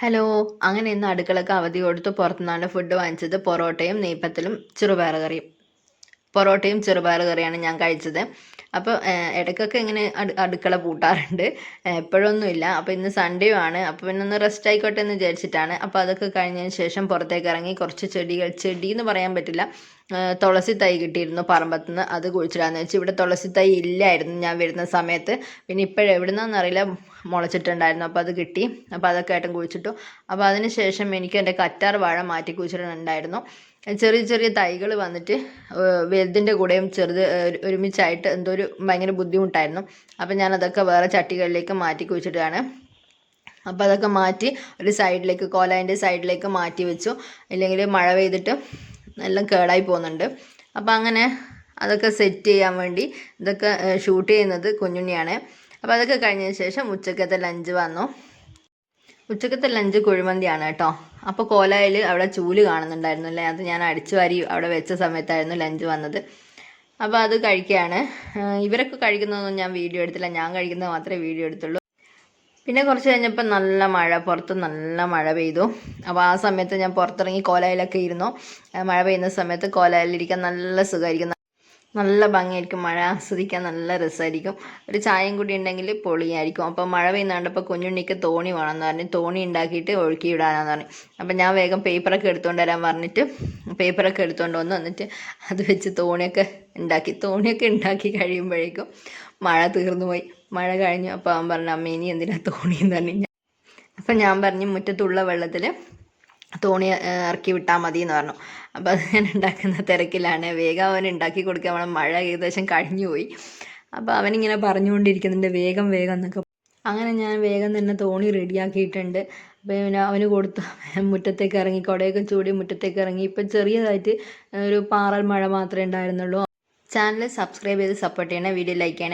Hello. അങ്ങനെ ഇന്ന് അടുക്കളക്ക് അവധി കൊടുത്ത് പുറത്തുനിന്നാണ് ഫുഡ് വാങ്ങിച്ചത്. പൊറോട്ടയും നെയ്പ്പത്തലും ചെറുപയർ കറിയും പൊറോട്ടയും ചെറുപയർ കറിയാണ് ഞാൻ കഴിച്ചത്. അപ്പോൾ ഇടയ്ക്കൊക്കെ ഇങ്ങനെ അടു അടുക്കള പൂട്ടാറുണ്ട്. എപ്പോഴൊന്നുമില്ല അപ്പോൾ ഇന്ന് സൺഡേ ആണ്. അപ്പോൾ പിന്നെ ഒന്ന് റെസ്റ്റ് ആയിക്കോട്ടെ എന്ന് വിചാരിച്ചിട്ടാണ്. അപ്പോൾ അതൊക്കെ കഴിഞ്ഞതിന് ശേഷം പുറത്തേക്ക് ഇറങ്ങി കുറച്ച് ചെടികൾ ചെടി എന്ന് പറയാൻ പറ്റില്ല. തുളസി തൈ കിട്ടിയിരുന്നു പറമ്പത്തുനിന്ന്. അത് കുഴിച്ചിടാന്ന് വെച്ച്. ഇവിടെ തുളസി തൈ ഇല്ലായിരുന്നു ഞാൻ വരുന്ന സമയത്ത്. പിന്നെ ഇപ്പോഴെവിടുന്നാന്ന് അറിയില്ല മുളച്ചിട്ടുണ്ടായിരുന്നു. അപ്പോൾ അത് കിട്ടി. അപ്പോൾ അതൊക്കെ ആയിട്ടും കുഴിച്ചിട്ടു. അപ്പോൾ അതിന് ശേഷം എനിക്ക് എന്റെ കറ്റാർ വാഴ മാറ്റി കുഴിച്ചിട്ടുണ്ടായിരുന്നു ചെറിയ ചെറിയ തൈകൾ വന്നിട്ട് വലുതിന്റെ കൂടെയും ചെറുത് ഒരുമിച്ചായിട്ട് എന്തോ ഒരു ഭയങ്കര ബുദ്ധിമുട്ടായിരുന്നു. അപ്പം ഞാനതൊക്കെ വേറെ ചട്ടികളിലേക്ക് മാറ്റി കുഴിച്ചിട്ടാണ് അപ്പോൾ അതൊക്കെ മാറ്റി ഒരു സൈഡിലേക്ക് കോലായിന്റെ സൈഡിലേക്ക് മാറ്റി വെച്ചു. ഇല്ലെങ്കിൽ മഴ പെയ്തിട്ട് എല്ലാം കേടായി പോകുന്നുണ്ട്. അപ്പോൾ അങ്ങനെ അതൊക്കെ സെറ്റ് ചെയ്യാൻ വേണ്ടി ഇതൊക്കെ ഷൂട്ട് ചെയ്യുന്നത് കുഞ്ഞുണ്ണിയാണ്. അപ്പോൾ അതൊക്കെ കഴിഞ്ഞതിന് ശേഷം ഉച്ചക്കത്തെ ലഞ്ച് വന്നു. ഉച്ചക്കത്തെ ലഞ്ച് കുഴിമന്തിയാണ് കേട്ടോ. അപ്പോൾ കോലായിൽ അവിടെ ചൂൽ കാണുന്നുണ്ടായിരുന്നു അല്ലേ? അത് ഞാൻ അടിച്ചു വാരി അവിടെ വെച്ച സമയത്തായിരുന്നു ലഞ്ച് വന്നത്. അപ്പോൾ അത് കഴിക്കുകയാണ് ഇവരൊക്കെ കഴിക്കുന്നതൊന്നും ഞാൻ വീഡിയോ എടുത്തില്ല. ഞാൻ കഴിക്കുന്നത് മാത്രമേ വീഡിയോ എടുത്തുള്ളൂ. പിന്നെ കുറച്ച് കഴിഞ്ഞപ്പോൾ നല്ല മഴ പുറത്ത് നല്ല മഴ പെയ്തു. അപ്പോൾ ആ സമയത്ത് ഞാൻ പുറത്തിറങ്ങി കോലായിലൊക്കെ ഇരുന്നു. മഴ പെയ്യുന്ന സമയത്ത് കോലായിലിരിക്കാൻ നല്ല സുഖമായിരിക്കും നല്ല ഭംഗിയായിരിക്കും. മഴ ആസ്വദിക്കാൻ നല്ല രസമായിരിക്കും. ഒരു ചായയും കൂടി ഉണ്ടെങ്കിൽ പൊളിയായിരിക്കും. അപ്പോൾ മഴ പെയ്യുന്നുണ്ടപ്പോൾ കുഞ്ഞുണ്ണിക്ക് തോണി വേണമെന്ന് പറഞ്ഞു. തോണി ഉണ്ടാക്കിയിട്ട് ഒഴുക്കി വിടാനാന്ന് പറഞ്ഞു. അപ്പം ഞാൻ വേഗം പേപ്പറൊക്കെ എടുത്തുകൊണ്ട് വരാൻ പറഞ്ഞിട്ട് പേപ്പറൊക്കെ എടുത്തുകൊണ്ട് വന്ന് വന്നിട്ട് അത് വെച്ച് തോണിയൊക്കെ ഉണ്ടാക്കി. തോണിയൊക്കെ ഉണ്ടാക്കി കഴിയുമ്പോഴേക്കും മഴ തീർന്നു പോയി. മഴ കഴിഞ്ഞു. അപ്പോൾ അവൻ പറഞ്ഞു അമ്മ ഇനി എന്തിനാ തോണി എന്ന് പറഞ്ഞു. അപ്പം ഞാൻ പറഞ്ഞു മുറ്റത്തുള്ള വെള്ളത്തിൽ തോണി ഇറക്കി വിട്ടാൽ മതി എന്ന് പറഞ്ഞു. അപ്പോൾ അത് ഞാൻ ഉണ്ടാക്കുന്ന തിരക്കിലാണ്. വേഗം അവൻ ഉണ്ടാക്കി കൊടുക്കുക വേണം. മഴ ഏകദേശം കഴിഞ്ഞു പോയി. അപ്പോൾ അവനിങ്ങനെ പറഞ്ഞുകൊണ്ടിരിക്കുന്നുണ്ട് വേഗം വേഗം എന്നൊക്കെ. അങ്ങനെ ഞാൻ വേഗം തന്നെ തോണി റെഡിയാക്കിയിട്ടുണ്ട്. അപ്പോൾ പിന്നെ അവന് കൊടുത്തു. മുറ്റത്തേക്ക് ഇറങ്ങി കുടയൊക്കെ ചൂടി മുറ്റത്തേക്ക് ഇറങ്ങി. ഇപ്പം ചെറിയതായിട്ട് ഒരു പാറൽ മഴ മാത്രമേ ഉണ്ടായിരുന്നുള്ളൂ. ചാനൽ സബ്സ്ക്രൈബ് ചെയ്ത് സപ്പോർട്ട് ചെയ്യണേ വീഡിയോ ലൈക്ക് ചെയ്യണേ.